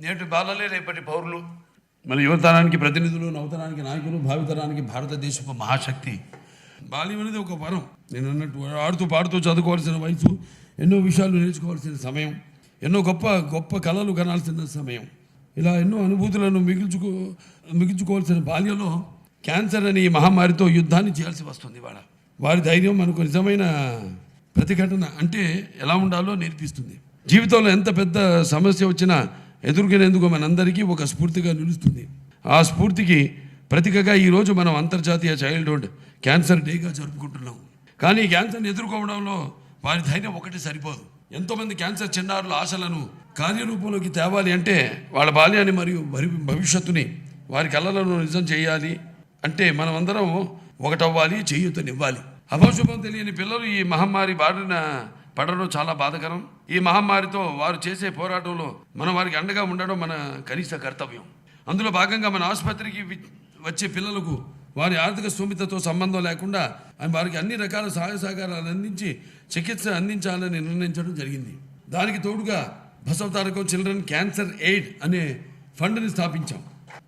నేటి బాలలే రేపటి పౌరులు. మన యువతరానికి ప్రతినిధులు నవతరానికి నాయకులు భావితరానికి భారతదేశపు మహాశక్తి. బాల్యం అనేది ఒక వరం. నేను అన్నట్టు ఆడుతూ పాడుతూ చదువుకోవాల్సిన వయసు ఎన్నో విషయాలు నేర్చుకోవాల్సిన సమయం ఎన్నో గొప్ప గొప్ప కళలు కనాల్సిన సమయం. ఇలా ఎన్నో అనుభూతులను మిగుల్చుకో మిగుల్చుకోవాల్సిన బాల్యంలో క్యాన్సర్ అనే ఈ మహమ్మారితో యుద్ధాన్ని చేయాల్సి వస్తుంది వాళ్ళ వారి ధైర్యం మనకు నిజమైన ప్రతిఘటన అంటే ఎలా ఉండాలో నేర్పిస్తుంది. జీవితంలో ఎంత పెద్ద సమస్య వచ్చినా ఎదుర్కొనేందుకు మనందరికీ ఒక స్ఫూర్తిగా నిలుస్తుంది. ఆ స్ఫూర్తికి ప్రతికగా ఈరోజు మనం అంతర్జాతీయ చైల్డ్హుడ్ క్యాన్సర్ డేగా జరుపుకుంటున్నాం. కానీ క్యాన్సర్ని ఎదుర్కోవడంలో వారి ధైర్యం ఒకటి సరిపోదు. ఎంతోమంది క్యాన్సర్ చిన్నారుల ఆశలను కార్యరూపంలోకి తేవాలి అంటే వాళ్ళ బాల్యాన్ని మరియు భవిష్యత్తుని వారి కళ్ళలను నిజం చేయాలి అంటే మనమందరం ఒకటవ్వాలి చేయూతనివ్వాలి. అభశుభం తెలియని పిల్లలు ఈ మహమ్మారి బారిన పడడం చాలా బాధకరం. ఈ మహమ్మారితో వారు చేసే పోరాటంలో మనం వారికి అండగా ఉండడం మన కనీస కర్తవ్యం. అందులో భాగంగా మన ఆసుపత్రికి వచ్చే పిల్లలకు వారి ఆర్థిక స్థోమితతో సంబంధం లేకుండా వారికి అన్ని రకాల సహాయ సహకారాలు అందించి చికిత్స అందించాలని నిర్ణయించడం జరిగింది. దానికి తోడుగా బసవతారకం చిల్డ్రన్ క్యాన్సర్ ఎయిడ్ అనే ఫండ్ని స్థాపించాం.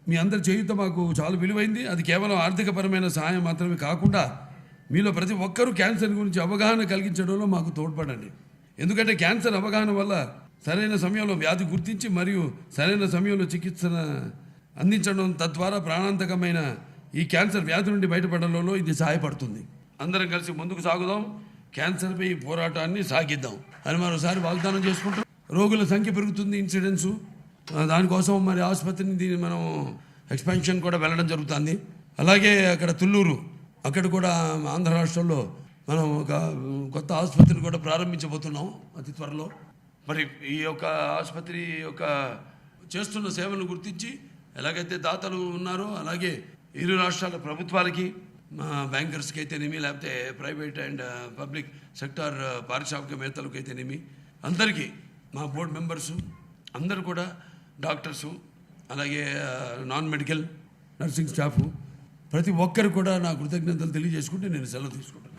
మీ అందరి చేయుత మాకు చాలా విలువైంది. అది కేవలం ఆర్థికపరమైన సహాయం మాత్రమే కాకుండా మీలో ప్రతి ఒక్కరూ క్యాన్సర్ గురించి అవగాహన కలిగించడంలో మాకు తోడ్పడండి. ఎందుకంటే క్యాన్సర్ అవగాహన వల్ల సరైన సమయంలో వ్యాధి గుర్తించి మరియు సరైన సమయంలో చికిత్స అందించడం తద్వారా ప్రాణాంతకమైన ఈ క్యాన్సర్ వ్యాధి నుండి బయటపడడంలో ఇది సహాయపడుతుంది. అందరం కలిసి ముందుకు సాగుదాం. క్యాన్సర్పై ఈ పోరాటాన్ని సాగిద్దాం. అని మరోసారి వాగ్దానం చేసుకుంటాం రోగుల సంఖ్య పెరుగుతుంది ఇన్సిడెన్స్. దానికోసం మరి ఆసుపత్రిని దీన్ని మనం ఎక్స్పెన్షన్ కూడా వెళ్ళడం జరుగుతుంది. అలాగే అక్కడ తుళ్ళూరు అక్కడ కూడా ఆంధ్ర రాష్ట్రంలో మనం ఒక కొత్త ఆసుపత్రిని కూడా ప్రారంభించబోతున్నాం అతి త్వరలో. మరి ఈ యొక్క ఆసుపత్రి యొక్క చేస్తున్న సేవలను గుర్తించి ఎలాగైతే దాతలు ఉన్నారో అలాగే ఇరు రాష్ట్రాల ప్రభుత్వాలకి మా బ్యాంకర్స్కి అయితేనేమి లేకపోతే ప్రైవేట్ అండ్ పబ్లిక్ సెక్టార్ పారిశ్రామికవేత్తలకు అయితేనేమి అందరికీ మా బోర్డు మెంబర్సు అందరూ కూడా డాక్టర్సు అలాగే నాన్ మెడికల్ నర్సింగ్ స్టాఫ్ ప్రతి ఒక్కరు కూడా నా కృతజ్ఞతలు తెలియజేసుకుంటే నేను సెలవు తీసుకుంటాను.